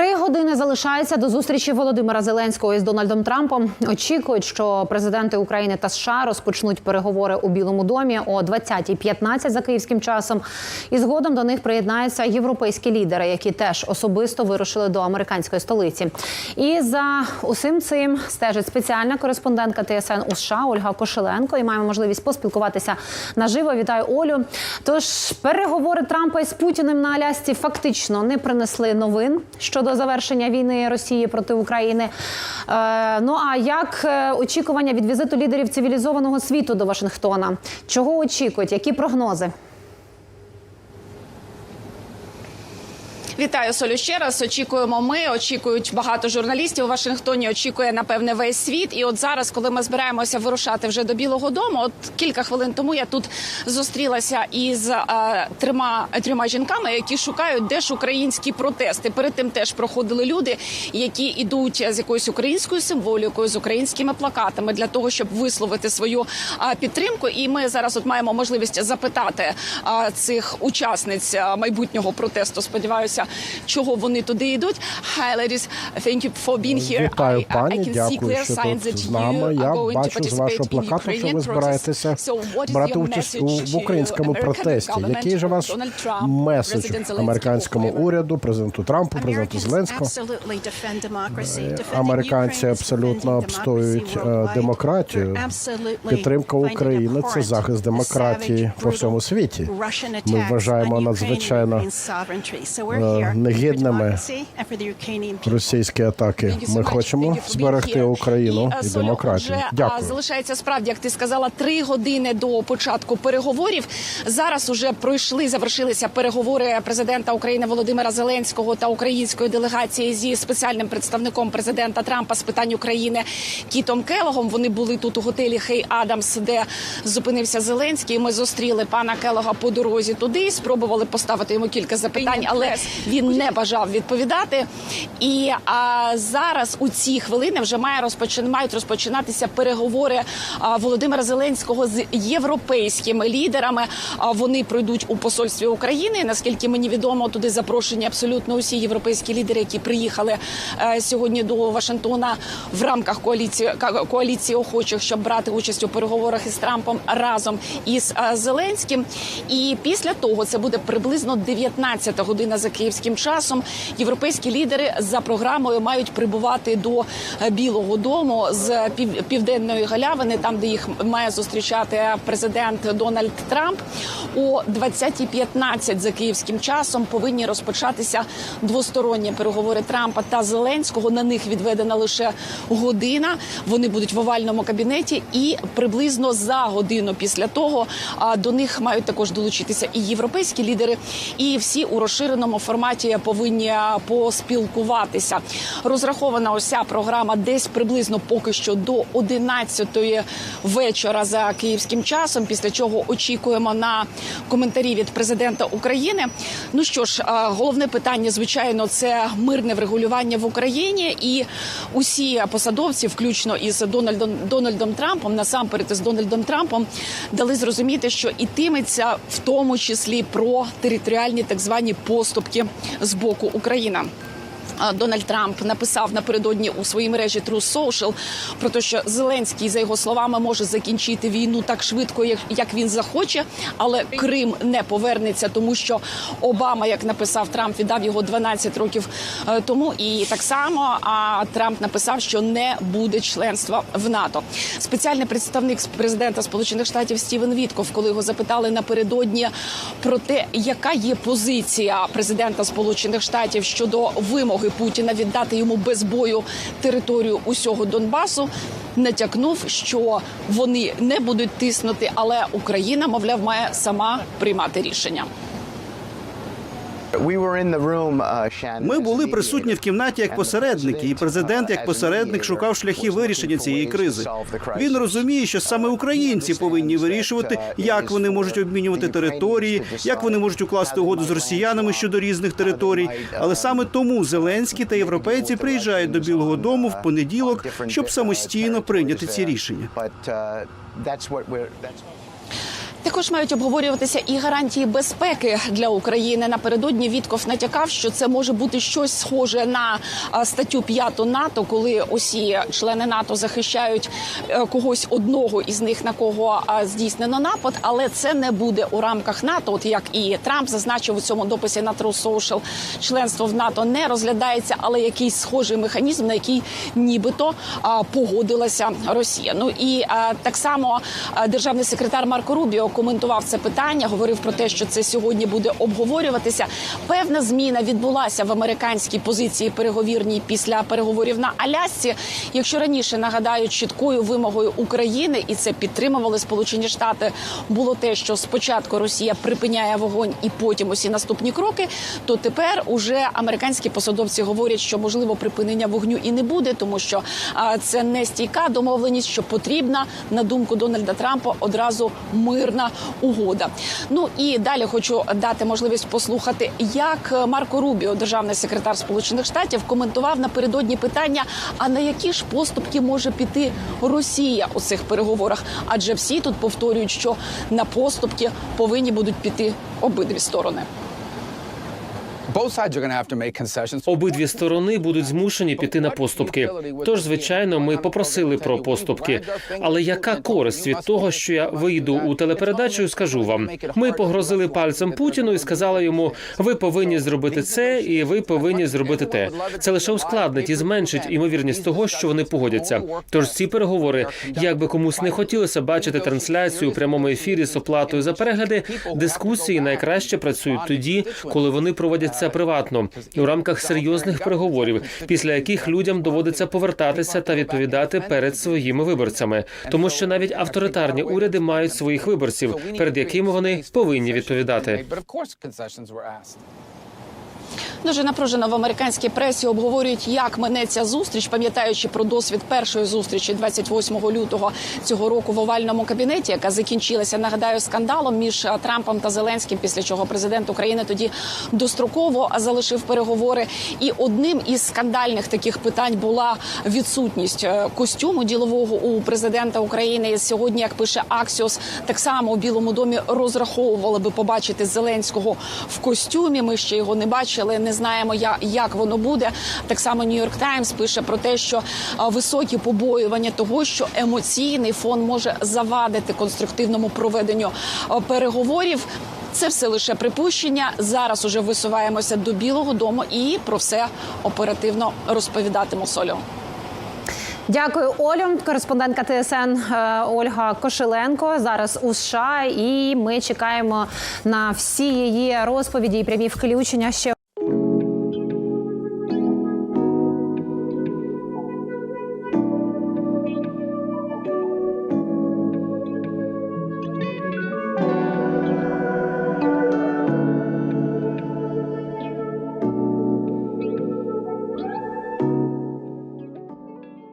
Три години залишається до зустрічі Володимира Зеленського із Дональдом Трампом. Очікують, що президенти України та США розпочнуть переговори у Білому домі о 20.15 за київським часом. І згодом до них приєднаються європейські лідери, які теж особисто вирушили до американської столиці. І за усім цим стежить спеціальна кореспондентка ТСН у США Ольга Кошеленко. І маємо можливість поспілкуватися наживо. Вітаю Олю. Тож переговори Трампа із Путіним на Алясці фактично не принесли новин щодо завершення війни Росії проти України. Е, ну а як е, очікування від візиту лідерів цивілізованого світу до Вашингтона? Чого очікують? Які прогнози? Вітаю Солю ще раз. Очікуємо. Ми очікують багато журналістів у Вашингтоні. Очікує напевне весь світ. І от зараз, коли ми збираємося вирушати вже до Білого Дому, от кілька хвилин тому я тут зустрілася із е, трьома трьома жінками, які шукають, де ж українські протести. Перед тим теж проходили люди, які йдуть з якоюсь українською символікою, з українськими плакатами для того, щоб висловити свою е, підтримку. І ми зараз от маємо можливість запитати е, цих учасниць майбутнього протесту. Сподіваюся, чого вони туди йдуть. Hi, ladies. Thank you for being here. Вітаю, I- I пані. can see Дякую, clear що signs that з you нами. are Я going to з вашого плакату, що ви збираєтеся брати участь у в українському протесті. Який же ваш меседж американському уряду, президенту Трампу, президенту Зеленському? Американці абсолютно обстоюють е, демократію. Підтримка України це захист демократії по всьому світі. Ми вважаємо надзвичайно е, негідними російські атаки. Ми хочемо зберегти Україну і демократію. А, Дякую. залишається справді, як ти сказала, три години до початку переговорів. Зараз уже пройшли, завершилися переговори президента України Володимира Зеленського та української делегації зі спеціальним представником президента Трампа з питань України Кітом Келогом. Вони були тут у готелі Хей Адамс, де зупинився Зеленський. Ми зустріли пана Келога по дорозі туди, спробували поставити йому кілька запитань, але він не бажав відповідати. І а, зараз у ці хвилини вже має розпочин, мають розпочинатися переговори а, Володимира Зеленського з європейськими лідерами. А, вони пройдуть у посольстві України. Наскільки мені відомо, туди запрошені абсолютно усі європейські лідери, які приїхали е, сьогодні до Вашингтона в рамках коаліції коаліції охочих, щоб брати участь у переговорах із Трампом разом із е, Зеленським. І після того це буде приблизно 19 година за київським часом. Європейські лідери за програмою мають прибувати до е, Білого Дому з пів- південної галявини, там де їх має зустрічати президент Дональд Трамп. О 20.15 за київським часом повинні розпочатися двосторонні переговори Трампа та Зеленського. На них відведена лише година. Вони будуть в овальному кабінеті, і приблизно за годину після того до них мають також долучитися і європейські лідери, і всі у розширеному форматі повинні поспілкуватися. Розрахована ось ця програма десь приблизно поки що до 11 вечора за київським часом. Після чого очікуємо на коментарі від президента України. Ну що ж, головне питання, звичайно, це мирне врегулювання в Україні, і усі посадовці, включно із Дональдом Дональдом Трампом, насамперед із Дональдом Трампом, дали зрозуміти, що ітиметься в тому числі про територіальні так звані поступки з боку України. Дональд Трамп написав напередодні у своїй мережі True Social про те, що Зеленський, за його словами, може закінчити війну так швидко, як, як він захоче, але Крим не повернеться, тому що Обама, як написав Трамп, віддав його 12 років е, тому. І так само а Трамп написав, що не буде членства в НАТО. Спеціальний представник президента Сполучених Штатів Стівен Вітков, коли його запитали напередодні про те, яка є позиція президента Сполучених Штатів щодо вимоги Путіна віддати йому без бою територію усього Донбасу. Натякнув, що вони не будуть тиснути, але Україна, мовляв, має сама приймати рішення. Ми були присутні в кімнаті як посередники, і президент як посередник шукав шляхи вирішення цієї кризи. Він розуміє, що саме українці повинні вирішувати, як вони можуть обмінювати території, як вони можуть укласти угоду з росіянами щодо різних територій. Але саме тому Зеленський та європейці приїжджають до Білого Дому в понеділок, щоб самостійно прийняти ці рішення. Також мають обговорюватися і гарантії безпеки для України. Напередодні Вітков натякав, що це може бути щось схоже на статтю 5 НАТО, коли усі члени НАТО захищають е, когось одного із них на кого здійснено напад, але це не буде у рамках НАТО. От як і Трамп зазначив у цьому дописі на True Social, членство в НАТО не розглядається, але якийсь схожий механізм, на який нібито погодилася Росія. Ну і так само державний секретар Марко Рубіо коментував це питання, говорив про те, що це сьогодні буде обговорюватися. Певна зміна відбулася в американській позиції переговірній після переговорів на Алясці. Якщо раніше нагадаю, чіткою вимогою України, і це підтримували Сполучені Штати, було те, що спочатку Росія припиняє вогонь і потім усі наступні кроки, то тепер уже американські посадовці говорять, що можливо припинення вогню і не буде, тому що а, це не стійка домовленість, що потрібна на думку Дональда Трампа одразу мирна угода. Ну і далі хочу дати можливість послухати, як Марко Рубіо, державний секретар Сполучених Штатів, коментував напередодні питання: а на які ж поступки може піти Росія у цих переговорах? Адже всі тут повторюють, що на поступки повинні будуть піти обидві сторони. Both sides are going to have to make concessions. Обидві сторони будуть змушені піти на поступки. Тож, звичайно, ми попросили про поступки. Але яка користь від того, що я вийду у телепередачу і скажу вам? Ми погрозили пальцем Путіну і сказали йому: ви повинні зробити це, і ви повинні зробити те. Це лише ускладнить і зменшить імовірність того, що вони погодяться. Тож ці переговори, як би комусь не хотілося бачити трансляцію у прямому ефірі з оплатою за перегляди, дискусії найкраще працюють тоді, коли вони проводяться приватно у рамках серйозних переговорів, після яких людям доводиться повертатися та відповідати перед своїми виборцями, тому що навіть авторитарні уряди мають своїх виборців, перед якими вони повинні відповідати. Дуже напружено в американській пресі обговорюють, як минеться зустріч, пам'ятаючи про досвід першої зустрічі 28 лютого цього року в овальному кабінеті, яка закінчилася, нагадаю, скандалом між е, Трампом та Зеленським, після чого президент України тоді достроково залишив переговори. І одним із скандальних таких питань була відсутність е, костюму ділового у президента України. Сьогодні, як пише Аксіос, так само у Білому домі розраховували би побачити Зеленського в костюмі. Ми ще його не бачили, не знаємо, як воно буде. Так само Нью-Йорк Таймс пише про те, що високі побоювання того, що емоційний фон може завадити конструктивному проведенню переговорів. Це все лише припущення. Зараз уже висуваємося до Білого Дому і про все оперативно розповідатиму Солю. Дякую, Олю. Кореспондентка ТСН е, Ольга Кошеленко зараз у США, і ми чекаємо на всі її розповіді і прямі включення ще.